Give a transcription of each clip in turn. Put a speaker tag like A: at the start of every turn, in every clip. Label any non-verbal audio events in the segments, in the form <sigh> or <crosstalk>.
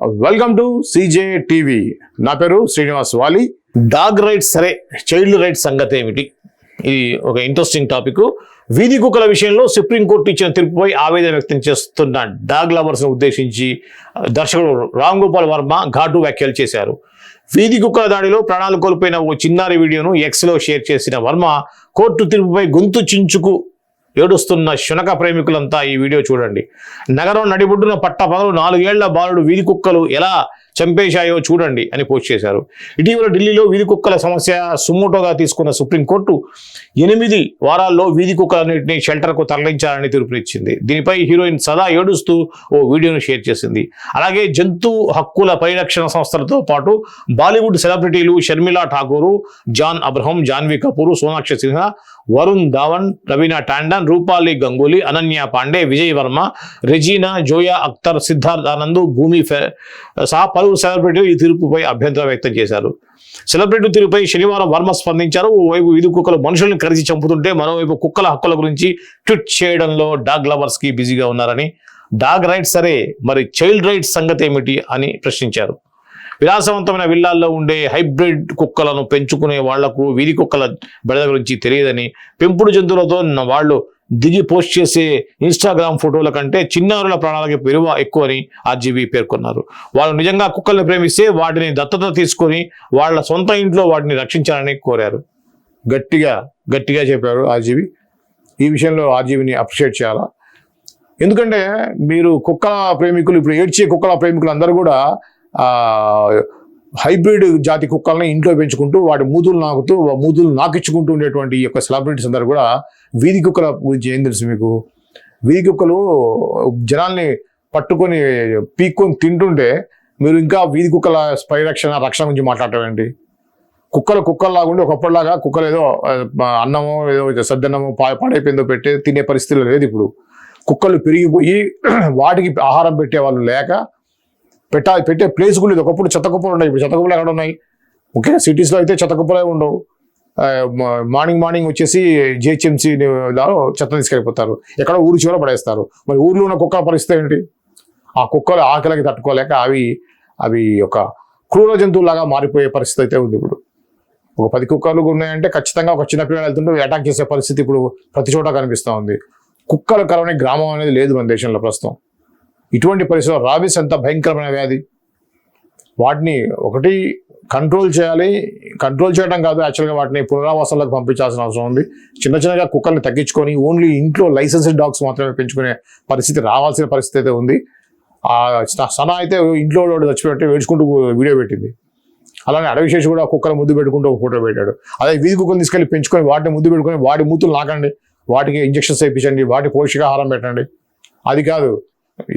A: Welcome to CJ TV నా పేరు శ్రీనివాస్ వాలి. డాగ్ రైట్స్ సరే చైల్డ్ రైట్స్ సంగతి ఏమిటి? ఇది ఒక ఇంట్రెస్టింగ్ టాపిక్ వీధి కుక్కల విషయంలో సుప్రీంకోర్టు ఇచ్చిన తీర్పుపై ఆవేదన వ్యక్తం చేస్తున్న డాగ్ లవర్స్ను ఉద్దేశించి దర్శకుడు రామ్ గోపాల్ వర్మ ఘాటు వ్యాఖ్యలు చేశారు. వీధి కుక్కల దాడిలో ప్రాణాలు కోల్పోయిన ఓ చిన్నారి వీడియోను ఎక్స్లో షేర్ చేసిన వర్మ కోర్టు తీర్పుపై గొంతు చించుకు ఏడుస్తున్న శునక ప్రేమికులంతా ఈ వీడియో చూడండి. నగరం నడిబొడ్డున పట్టపగలు నాలుగేళ్ళ బాలుడు వీధి కుక్కలు ఎలా చంపేశాయో చూడండి అని పోస్ట్ చేశారు. ఇటీవల ఢిల్లీలో వీధి కుక్కల సమస్య సుమోటోగా తీసుకున్న సుప్రీంకోర్టు ఎనిమిది వారాల్లో వీధి కుక్కలన్నింటినీ షెల్టర్కు తరలించాలని తీర్పునిచ్చింది. దీనిపై హీరోయిన్ సదా ఏడుస్తూ ఓ వీడియోను షేర్ చేసింది. అలాగే జంతు హక్కుల పరిరక్షణ సంస్థలతో పాటు బాలీవుడ్ సెలబ్రిటీలు షర్మిలా ఠాగూరు జాన్ అబ్రహం జాన్వీ కపూర్ సోనాక్షి సిన్హా వరుణ్ ధావన్ రవీనా టాండన్ రూపాలి గంగూలీ అనన్య పాండే విజయ్ వర్మ రెజీనా జోయా అఖ్తర్ సిద్ధార్థ్ ఆనంద్ భూమి సహా పలు సెలబ్రిటీ ఈ తీర్పుపై అభ్యంతరం వ్యక్తం చేశారు. సెలబ్రిటీ తీరుపై శనివారం వర్మ స్పందించారు. ఓవైపు వీధి కుక్కలు మనుషులను కరిచి చంపుతుంటే మరోవైపు కుక్కల హక్కుల గురించి ట్వీట్ చేయడంలో డాగ్ లవర్స్కి బిజీగా ఉన్నారని డాగ్ రైట్స్ సరే మరి చైల్డ్ రైట్స్ సంగతి ఏమిటి అని ప్రశ్నించారు. విలాసవంతమైన విల్లాల్లో ఉండే హైబ్రిడ్ కుక్కలను పెంచుకునే వాళ్ళకు వీధి కుక్కల బెడద గురించి తెలియదని పెంపుడు జంతువులతో ఉన్న వాళ్ళు దిగి పోస్ట్ చేసే ఇన్స్టాగ్రామ్ ఫోటోల కంటే చిన్నారుల ప్రాణాలకి విలువ ఎక్కువని ఆర్జీవీ పేర్కొన్నారు. వాళ్ళు నిజంగా కుక్కల్ని ప్రేమిస్తే వాటిని దత్తత తీసుకొని వాళ్ళ సొంత ఇంట్లో వాటిని రక్షించాలని కోరారు. గట్టిగా గట్టిగా చెప్పారు ఆర్జీవి. ఈ విషయంలో ఆర్జీవిని అప్రిషియేట్ చేయాలా? ఎందుకంటే మీరు కుక్కల ప్రేమికులు ఇప్పుడు ఏడ్చే కుక్కల ప్రేమికులు అందరూ కూడా హైబ్రిడ్ జాతి కుక్కల్ని ఇంట్లో పెంచుకుంటూ వాటి మూతులు నాకుతూ మూతులు నాకిచ్చుకుంటూ ఉండేటువంటి ఈ యొక్క సెలబ్రిటీస్ అందరూ కూడా వీధి కుక్కల గురించి ఏం తెలుసు మీకు? వీధి కుక్కలు జనాల్ని పట్టుకొని పీక్కొని తింటుంటే మీరు ఇంకా వీధి కుక్కల పరిరక్షణ రక్షణ గురించి మాట్లాడటం ఏంటి? కుక్కలు కుక్కల్లాగా ఉండి ఒకప్పటిలాగా కుక్కలు ఏదో అన్నమో ఏదో సద్దన్నమో పా పాడైపోయిందో పెట్టి తినే పరిస్థితులు లేదు ఇప్పుడు. కుక్కలు పెరిగిపోయి <clears throat> వాటికి ఆహారం పెట్టే వాళ్ళు లేక పెట్టా పెట్టే ప్లేస్ కూడా లేదు. ఒకప్పుడు చెత్త కుప్పలు ఉన్నాయి. ఇప్పుడు చెత్తకుప్పలు ఎక్కడ ఉన్నాయి? ముఖ్యంగా సిటీస్లో అయితే చెత్త కుప్పలే ఉండవు. మార్నింగ్ మార్నింగ్ వచ్చేసి జిహెచ్ఎంసీ చెత్త తీసుకెళ్ళిపోతారు. ఎక్కడ ఊరు చివర పడేస్తారు. మరి ఊర్లో ఉన్న కుక్కల పరిస్థితి ఏంటి? ఆ కుక్కలు ఆకలికి తట్టుకోలేక అవి అవి ఒక క్రూర జంతువులాగా మారిపోయే పరిస్థితి అయితే ఉంది ఇప్పుడు. ఒక పది కుక్కలు ఉన్నాయంటే ఖచ్చితంగా ఒక చిన్న పిల్లలు వెళ్తుంటే అటాక్ చేసే పరిస్థితి ఇప్పుడు ప్రతి చోట కనిపిస్తూ ఉంది. కుక్కల కరవని గ్రామం అనేది లేదు మన దేశంలో ప్రస్తుతం. ఇటువంటి పరిస్థితుల్లో రాబీస్ ఎంత భయంకరమైన వ్యాధి. వాటిని ఒకటి కంట్రోల్ చేయాలి. కంట్రోల్ చేయడం కాదు యాక్చువల్గా వాటిని పునరావాసాలకు పంపించాల్సిన అవసరం ఉంది. చిన్న చిన్నగా కుక్కల్ని తగ్గించుకొని ఓన్లీ ఇంట్లో లైసెన్స్డ్ డాగ్స్ మాత్రమే పెంచుకునే పరిస్థితి రావాల్సిన పరిస్థితి అయితే ఉంది. సనా సన అయితే ఇంట్లో చచ్చిపెట్టి వేడుచుకుంటూ వీడియో పెట్టింది. అలానే అడవి శేషి కూడా కుక్కల ముద్దు పెట్టుకుంటూ ఒక ఫోటో పెట్టాడు. అదే వీధి కుక్కలు తీసుకెళ్ళి పెంచుకొని వాటిని ముద్దు పెట్టుకొని వాటి మూతులు నాకండి వాటికి ఇంజక్షన్స్ వేయించండి వాటి పోషకాహారం పెట్టండి. అది కాదు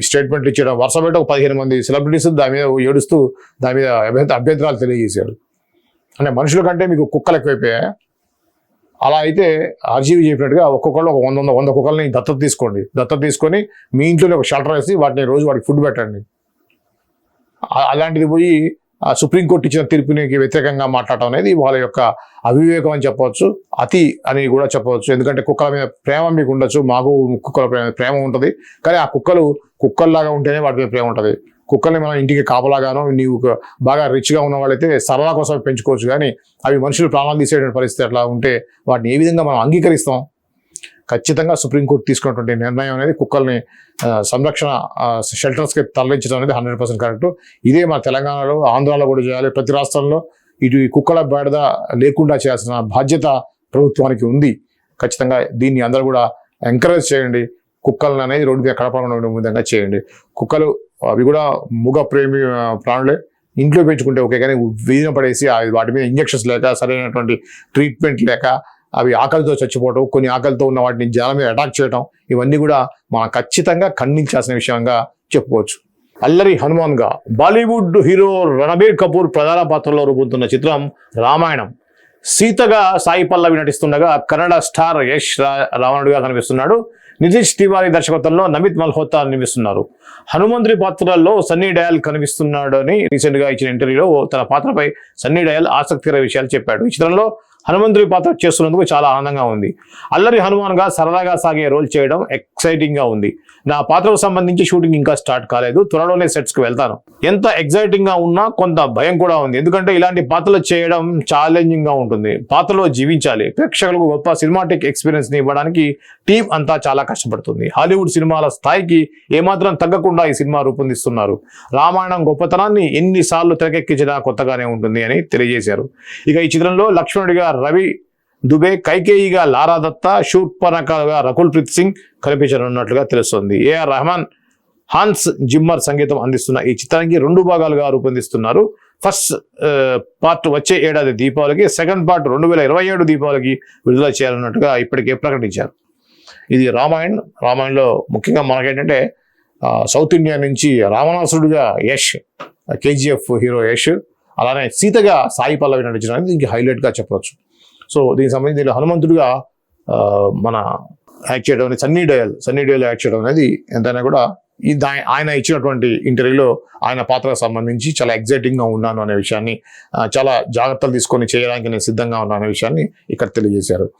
A: స్టేట్మెంట్లు ఇచ్చేయడం. వరుస పెట్టి ఒక పదిహేను మంది సెలబ్రిటీస్ దాని మీద ఏడుస్తూ దాని మీద అభ్యంతరాలు తెలియజేశాడు అంటే మనుషుల కంటే మీకు కుక్కలు ఎక్కువైపోయాయి? అలా అయితే ఆర్జీవీ చెప్పినట్టుగా ఒక్కొక్కళ్ళు ఒక వంద వంద వంద కుక్కల్ని దత్తత తీసుకోండి. దత్తత తీసుకొని మీ ఇంట్లోనే ఒక షెల్టర్ వేసి వాటిని రోజు వాడికి ఫుడ్ పెట్టండి. అలాంటిది పోయి సుప్రీంకోర్టు ఇచ్చిన తీర్పునికి వ్యతిరేకంగా మాట్లాడటం అనేది వాళ్ళ యొక్క అవివేకం అని చెప్పవచ్చు అతి అని కూడా చెప్పవచ్చు. ఎందుకంటే కుక్కల మీద ప్రేమ మీకు ఉండొచ్చు మాకు కుక్కల ప్రేమ ప్రేమ ఉంటుంది. కానీ ఆ కుక్కలు కుక్కల్లాగా ఉంటేనే వాటి మీద ప్రేమ ఉంటుంది. కుక్కల్ని మనం ఇంటికి కాపలాగానో నీవు బాగా రిచ్గా ఉన్న వాళ్ళైతే సరదా కోసం పెంచుకోవచ్చు. కానీ అవి మనుషులు ప్రాణాలు తీసేటువంటి పరిస్థితి అట్లా ఉంటే వాటిని ఏ విధంగా మనం అంగీకరిస్తాం? ఖచ్చితంగా సుప్రీంకోర్టు తీసుకున్నటువంటి నిర్ణయం అనేది కుక్కల్ని సంరక్షణ షెల్టర్స్కి తరలించడం అనేది హండ్రెడ్ పర్సెంట్ కరెక్ట్. ఇదే మన తెలంగాణలో ఆంధ్రాలో కూడా చేయాలి. ప్రతి రాష్ట్రంలో ఇటు ఈ కుక్కల బేడద లేకుండా చేయాల్సిన బాధ్యత ప్రభుత్వానికి ఉంది. ఖచ్చితంగా దీన్ని అందరూ కూడా ఎంకరేజ్ చేయండి. కుక్కలను అనేది రోడ్డు మీద కడపడం విధంగా చేయండి. కుక్కలు అవి కూడా ముగ ప్రేమి ప్రాణులే. ఇంట్లో పెంచుకుంటే ఓకే కానీ వీధిన పడేసి వాటి మీద ఇంజక్షన్స్ లేక సరైనటువంటి ట్రీట్మెంట్ లేక అవి ఆకలితో చచ్చిపోవడం కొన్ని ఆకలితో ఉన్న వాటిని జనం మీద అటాక్ చేయడం ఇవన్నీ కూడా మనం ఖచ్చితంగా ఖండించాల్సిన విషయంగా చెప్పుకోవచ్చు. అల్లరి హనుమాన్గా బాలీవుడ్ హీరో రణబీర్ కపూర్ ప్రధాన పాత్రలో రూపొందుతున్న చిత్రం రామాయణం. సీతగా సాయి పల్లవి నటిస్తుండగా కన్నడ స్టార్ యష్ రా- రావణుడిగా కనిపిస్తున్నాడు. నితీష్ తివారి దర్శకత్వంలో నమిత్ మల్హోత్రా నిర్మిస్తున్నారు హనుమంతుడి పాత్రల్లో సన్నీ డయాల్ కనిపిస్తున్నాడని రీసెంట్గా ఇచ్చిన ఇంటర్వ్యూలో తన పాత్రపై సన్నీ డయాల్ ఆసక్తికర విషయాలు చెప్పాడు. ఈ చిత్రంలో హనుమంతుడి పాత్ర చేస్తున్నందుకు చాలా ఆనందంగా ఉంది. అల్లరి హనుమాన్గా సరదాగా సాగే రోల్ చేయడం ఎక్సైటింగ్గా ఉంది. నా పాత్రకు సంబంధించి షూటింగ్ ఇంకా స్టార్ట్ కాలేదు. త్వరలోనే సెట్స్కి వెళ్తాను. ఎంత ఎక్సైటింగ్గా ఉన్నా కొంత భయం కూడా ఉంది. ఎందుకంటే ఇలాంటి పాత్రలు చేయడం ఛాలెంజింగ్గా ఉంటుంది. పాత్రలో జీవించాలి. ప్రేక్షకులకు గొప్ప సినిమాటిక్ ఎక్స్పీరియన్స్ని ఇవ్వడానికి టీం అంతా చాలా కష్టపడుతుంది. హాలీవుడ్ సినిమాల స్థాయికి ఏమాత్రం తగ్గకుండా ఈ సినిమా రూపొందిస్తున్నారు. రామాయణం గొప్పతనాన్ని ఎన్నిసార్లు తెరకెక్కించినా కొత్తగానే ఉంటుంది అని తెలియజేశారు. ఇక ఈ చిత్రంలో లక్ష్మణుడిగా రవి దుబే కైకేయిగా లారా దత్త శూర్పనకగా రకుల్ ప్రీత్ సింగ్ కనిపించనున్నట్లుగా తెలుస్తోంది. ఏఆర్ రెహమాన్ హాన్స్ జిమ్మర్ సంగీతం అందిస్తున్న ఈ చిత్రానికి రెండు భాగాలుగా రూపొందిస్తున్నారు. ఫస్ట్ పార్ట్ వచ్చే ఏడాది దీపావళికి సెకండ్ పార్ట్ రెండు వేల ఇరవై ఏడు దీపావళికి విడుదల చేయాలన్నట్టుగా ఇప్పటికే ప్రకటించారు. ఇది రామాయణ్ రామాయణలో ముఖ్యంగా మనకేంటంటే సౌత్ ఇండియా నుంచి రావణాసురుడుగా యష్ కేజీఎఫ్ హీరో యష్ అలానే సీతగా సాయి పల్లవి నటించడం అనేది దీనికి హైలైట్గా చెప్పవచ్చు. సో దీనికి సంబంధించి దీనిలో హనుమంతుడిగా మన యాక్ట్ చేయడం అనేది సన్నీ డయల్ సన్నీ డయల్ యాక్ట్ చేయడం అనేది ఎంతైనా కూడా ఈ దా- ఆయన ఇచ్చినటువంటి ఇంటర్వ్యూలో ఆయన పాత్రకు సంబంధించి చాలా ఎగ్జైటింగ్గా ఉన్నాను అనే విషయాన్ని చాలా జాగ్రత్తలు తీసుకొని చేయడానికి నేను సిద్ధంగా ఉన్నాను అనే విషయాన్ని ఇక్కడ తెలియజేశారు.